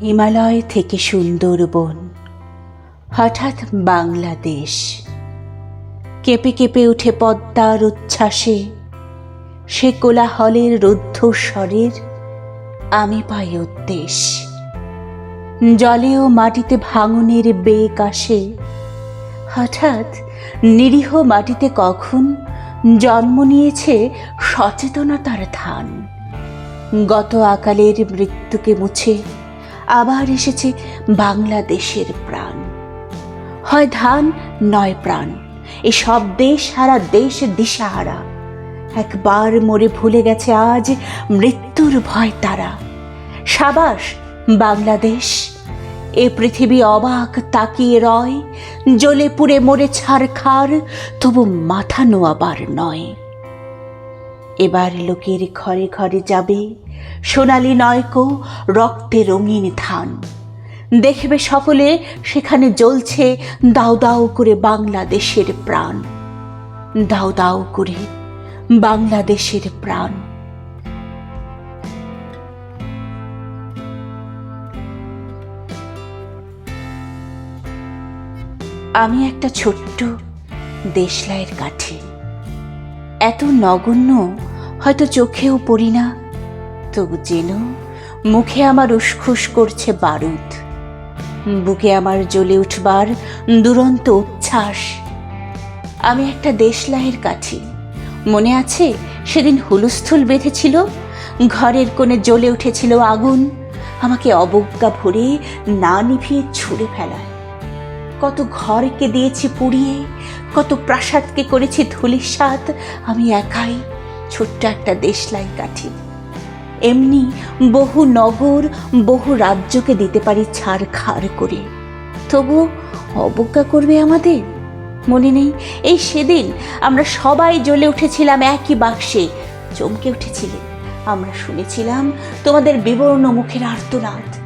হিমালয় থেকে সুন্দরবন হঠাৎ বাংলাদেশ। কেঁপে কেঁপে উঠে পদ্মার উচ্ছ্বাসে। সে কোলাহলের রুদ্ধ স্বরের আমি পাই উদ্দেশ। জলে ও মাটিতে ভাঙনের বেগ আসে। হঠাৎ নিরীহ মাটিতে কখন জন্ম নিয়েছে সচেতনতার ধান। গত আকালের মৃত্যুকে মুছে আবার এসেছে বাংলাদেশের প্রাণ। হয় ধান, নয় প্রাণ। এ দেশ হারা দেশ দিশাহারা। একবার মরে ভুলে গেছে আজ মৃত্যুর ভয় তারা। সাবাস, বাংলাদেশ। এ পৃথিবী অবাক তাকিয়ে রয়। জ্বলে পুড়ে মরে ছাড়খার, তবু মাথা নোয়াবার নয়। এবার লোকের ঘরে ঘরে যাবে সোনালি নয়কো রক্তে রঙিন ধান দেখবে সকলে সেখানে জ্বলছে দাও দাও করে বাংলাদেশের প্রাণ। দাও দাও করে বাংলাদেশের প্রাণ। আমি একটা ছোট্ট দেশলাইয়ের কাঠি। এত নগণ্য, হয়তো চোখেও পড়ি না। তবু যেন মুখে আমার উসখুস করছে বারুদ। বুকে আমার জ্বলে উঠবার দুরন্ত উচ্ছ্বাস। আমি একটা দেশলাইয়ের কাঠি। মনে আছে সেদিন হুলস্থুল বেঁধেছিল, ঘরের কোণে জ্বলে উঠেছিল আগুন। আমাকে অবজ্ঞা ভরে না নিভিয়ে ছুঁড়ে ফেলায়। কত ঘরকে দিয়েছি পুড়িয়ে, কত প্রাসাদকে করেছি ধুলিসাত আমি একাই ছোট্ট একটা দেশলাই কাঠি। এমনি বহু নগর, বহু রাজ্যকে দিতে পারি ছাড় খাড় করে। তবু অবজ্ঞা করবে আমাদের? মনে নেই, এই সেদিন আমরা সবাই জ্বলে উঠেছিলাম একই বাক্সে, চমকে উঠেছিলে আমরা শুনেছিলাম তোমাদের বিবর্ণ মুখের আর্তনাদ।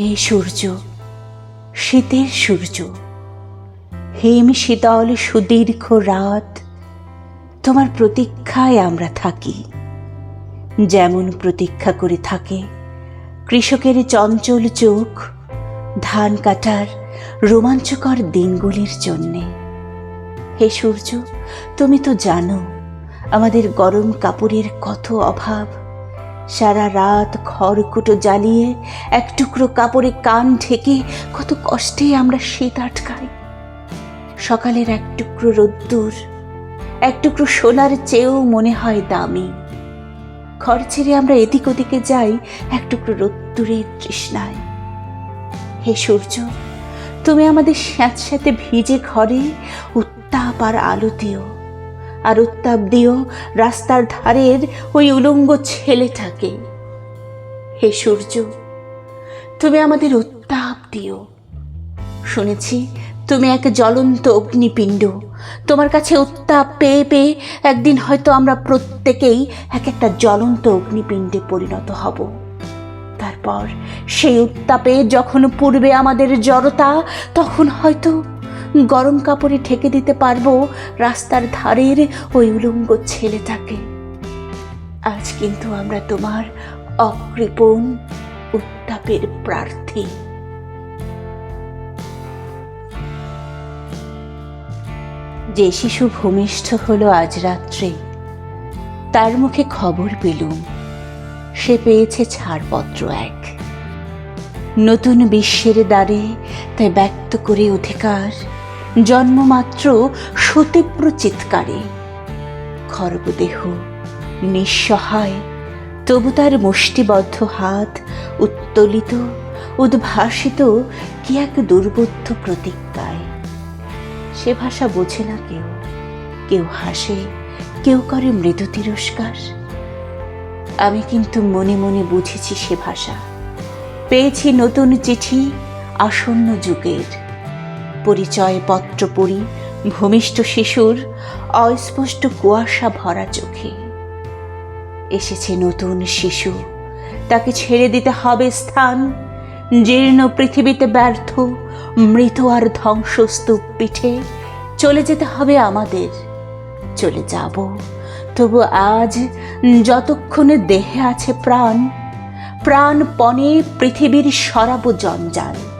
হে সূর্য, শীতের সূর্য, হেম শীতল সুদীর্ঘ রাত, তোমার প্রতীক্ষায় আমরা থাকি। যেমন প্রতীক্ষা করে থাকে কৃষকের চঞ্চল চোখ, ধান কাটার রোমাঞ্চকর দিনগুলির জন্যে। হে সূর্য, তুমি তো জানো আমাদের গরম কাপড়ের কত অভাব। সারা রাত খড়কুটো জ্বালিয়ে এক টুকরো কাপড়ে কান ঢেকে কত কষ্টে আমরা শীত আটকাই। সকালের এক টুকরো রোদ্দুর, এক টুকরো সোনার চেয়েও মনে হয় দামি। ঘর ছেড়ে আমরা এদিক ওদিকে যাই এক টুকরো রোদ্দুরের তৃষ্ণায়। হে সূর্য, তুমি আমাদের স্যাঁতস্যাঁতে ভিজে ঘরে উত্তাপ আর আলো দিও। আর উত্তাপ দিও রাস্তার ধারের ওই উলঙ্গ ছেলেটাকে। হে সূর্য, তুমি আমাদের উত্তাপ দিও। শুনেছি তুমি এক জ্বলন্ত অগ্নিপিণ্ড। তোমার কাছে উত্তাপ পেয়ে পেয়ে একদিন হয়তো আমরা প্রত্যেকেই এক একটা জ্বলন্ত অগ্নিপিণ্ডে পরিণত হব। তারপর সেই উত্তাপে যখন পূর্বে আমাদের জড়তা, তখন হয়তো গরম কাপড়ে ঠেকে দিতে পারব রাস্তার ধারের ওই উলঙ্গ ছেলেটাকে। আজ কিন্তু আমরা তোমার অকৃপণ উত্তাপের প্রার্থী। যে শিশু ভূমিষ্ঠ হলো আজ রাত্রে, তার মুখে খবর পেলুম। সে পেয়েছে ছাড়পত্র এক। নতুন বিশ্বের দ্বারে তাই ব্যক্ত করে অধিকার জন্মমাত্র সুতীব্র চিৎকারে। খর্বদেহ নিঃসহায়, তবু তার মুষ্টিবদ্ধ হাত উত্তোলিত, উদ্ভাসিত কি এক দুর্বোধ্য প্রতিজ্ঞায়। সে ভাষা বোঝে না কেউ। কেউ হাসে, কেউ করে মৃদু তিরস্কার। আমি কিন্তু মনে মনে বুঝেছি সে ভাষা। পেয়েছি নতুন চিঠি আসন্ন যুগের। পরিচয় পত্র পড়ি ভূমিষ্ঠ শিশুর অস্পষ্ট কুয়াশা ভরা চোখে। এসেছে নতুন শিশু। তাকে ছেড়ে দিতে হবে স্থান। জীর্ণ পৃথিবীতে ব্যর্থ, মৃত আর ধ্বংসস্তূপ পিঠে চলে যেতে হবে আমাদের। চলে যাব। তবু আজ যতক্ষণে দেহে আছে প্রাণ, প্রাণপণে পৃথিবীর সরাব জঞ্জাল।